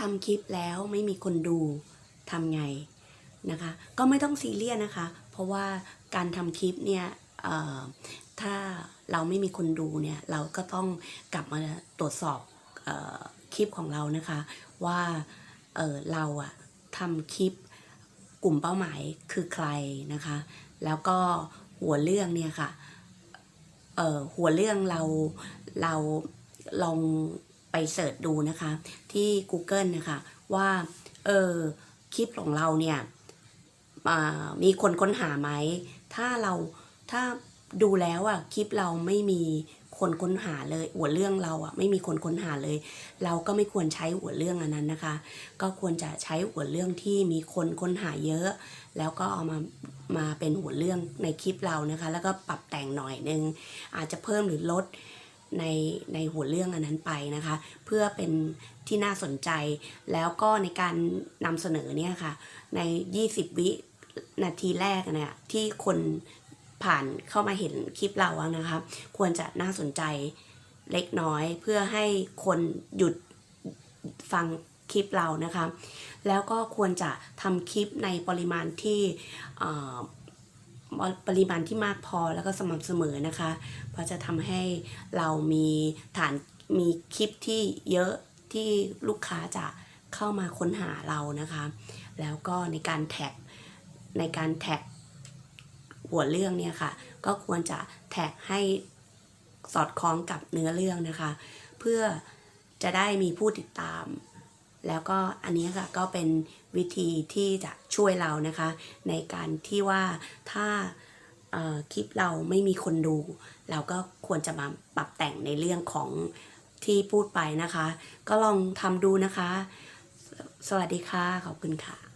ทำคลิปแล้วไม่มีคนดูทำไงนะคะ ก็ไม่ต้องซีเรียสนะคะ เพราะว่าการทำคลิปเนี่ยถ้าเราไม่มีคนดูเนี่ยเราก็ต้องกลับมาตรวจสอบออคลิปของเรานะคะ ว่าเเราอะทำคลิปกลุ่มเป้าหมายคือใครนะคะ แล้วก็หัวเรื่องเนี่ยค่ะเอ่อหัวเรื่องเราเราลอง ไปเสิร์ชดูนะคะที่ Google นะคะว่าเออคลิปของเราเนี่ยมีคนค้นหาไหม ถ้าเราถ้าดูแล้วอะคลิปเราไม่มีคนค้นหาเลยหัวเรื่องเราอะไม่มีคนค้นหาเลย เราก็ไม่ควรใช้หัวเรื่องอันนั้นนะคะ ก็ควรจะใช้หัวเรื่องที่มีคนค้นหาเยอะ แล้วก็เอามามาเป็นหัวเรื่องในคลิปเรานะคะ แล้วก็ปรับแต่งหน่อยนึงอาจจะเพิ่มหรือลด ในในหัวเรื่องอันนั้นไปนะคะ เพื่อเป็นที่น่าสนใจ แล้วก็ในการนำเสนอเนี่ยค่ะ ใน 20 วินาทีแรกเนี่ยที่คนผ่านเข้ามาเห็นคลิปเราอะนะคะ ควรจะน่าสนใจเล็กน้อยเพื่อให้คนหยุดฟังคลิปเรานะคะ แล้วก็ควรจะทำคลิปในปริมาณที่ ปริมาณที่มากพอแล้วก็สม่ำเสมอนะคะ เพราะจะทำให้เรามีฐานมีคลิปที่เยอะที่ลูกค้าจะเข้ามาค้นหาเรานะคะ แล้วก็ในการแท็กในการแท็กหัวเรื่องเนี่ยค่ะ ก็ควรจะแท็กให้สอดคล้องกับเนื้อเรื่องนะคะ เพื่อจะได้มีผู้ติดตาม แล้วก็อันนี้ค่ะก็เป็นวิธีที่จะช่วยเรานะคะ ในการที่ว่าถ้าคลิปเราไม่มีคนดู เราก็ควรจะมาปรับแต่งในเรื่องของที่พูดไปนะคะ ก็ลองทำดูนะคะ สวัสดีค่ะ ขอบคุณค่ะ